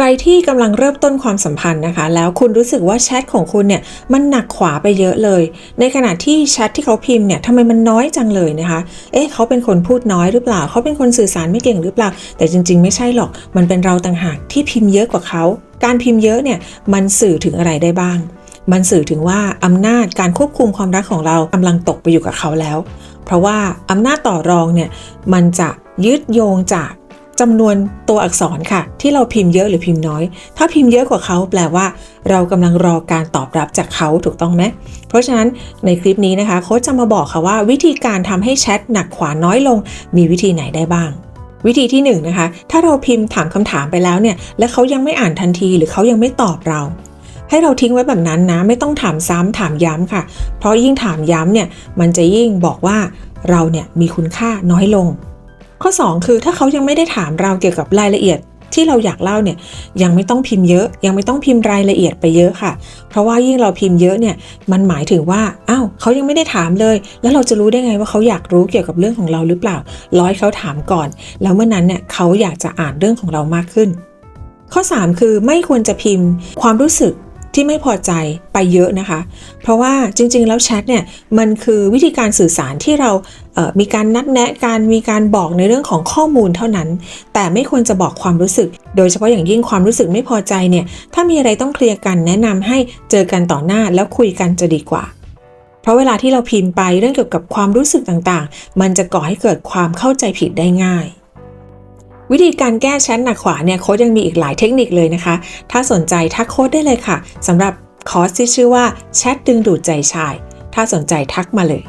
ใครที่กำลังเริ่มต้นความสัมพันธ์นะคะ แล้วคุณรู้สึกว่าแชทของคุณเนี่ยมันหนักขวาไปเยอะเลย ในขณะที่แชทที่เขาพิมพ์เนี่ยทำไมมันน้อยจังเลยนะคะ เอ๊ะเขาเป็นคนพูดน้อยหรือเปล่า เขาเป็นคนสื่อสารไม่เก่งหรือเปล่า แต่จริง ๆ ไม่ใช่หรอก มันเป็นเราต่างหากที่พิมพ์เยอะกว่าเขา การพิมพ์เยอะเนี่ยมันสื่อถึงอะไรได้บ้าง มันสื่อถึงว่าอำนาจการควบคุมความรักของเรากำลังตกไปอยู่กับเขาแล้ว เพราะว่าอำนาจต่อรองเนี่ยมันจะยึดโยงจาก จำนวนตัวอักษรค่ะ ที่เราพิมพ์เยอะหรือพิมพ์น้อย ถ้าพิมพ์เยอะกว่าเขาแปลว่า เรากำลังรอการตอบรับจากเขาถูกต้องไหมเพราะฉะนั้นในคลิปนี้นะคะโค้ชจะมาบอกค่ะว่า วิธีการทำให้แชทหนักขวาน้อยลง มีวิธีไหนได้บ้างวิธีที่1นงนะคะ ถ้าเราพิมพ์ถามคำถามไปแล้วเนี่ย และเขายังไม่อ่านทันทีหรือเขายังไม่ตอบเรา ให้เราทิ้งไว้แบบนั้นนะ ไม่ต้องถามซ้ำถามย้ำค่ะ เพราะยิ่งถามย้ำเนี่ย มันจะยิ่งบอกว่าเราเนี่ยมีคุณค่าน้อยลง ข้อ 2 คือถ้าเขายังไม่ได้ถามเราเกี่ยวกับรายละเอียดที่เราอยากเล่าเนี่ยยังไม่ต้องพิมพ์เยอะ ยังไม่ต้องพิมพ์รายละเอียดไปเยอะค่ะ เพราะว่ายิ่งเราพิมพ์เยอะเนี่ยมันหมายถึงว่าอ้าวเขายังไม่ได้ถามเลย แล้วเราจะรู้ได้ไงว่าเขาอยากรู้เกี่ยวกับเรื่องของเราหรือเปล่า ร้อยเขาถามก่อน แล้วเมื่อนั้นเนี่ยเขาอยากจะอ่านเรื่องของเรามากขึ้น ข้อ 3 คือไม่ควรจะพิมพ์ความรู้สึก ที่ไม่พอใจไปเยอะนะคะ เพราะว่าจริง ๆ แล้วแชทเนี่ยมันคือวิธีการสื่อสารที่เรามีการนัดแนะการมีการบอกในเรื่องของข้อมูลเท่านั้น แต่ไม่ควรจะบอกความรู้สึก โดยเฉพาะอย่างยิ่งความรู้สึกไม่พอใจเนี่ยถ้ามีอะไรต้องเคลียร์กันแนะนำให้เจอกันต่อหน้าแล้วคุยกันจะดีกว่า เพราะเวลาที่เราพิมพ์ไปเรื่องเกี่ยวกับความรู้สึกต่างๆ มันจะก่อให้เกิดความเข้าใจผิดได้ง่าย วิธีการแก้แชทหนักขวาเนี่ยโค้ดยังมีอีกหลายเทคนิคเลยนะคะ ถ้าสนใจทักโค้ดได้เลยค่ะสำหรับคอร์สที่ชื่อว่าแชทดึงดูดใจชาย ถ้าสนใจทักมาเลย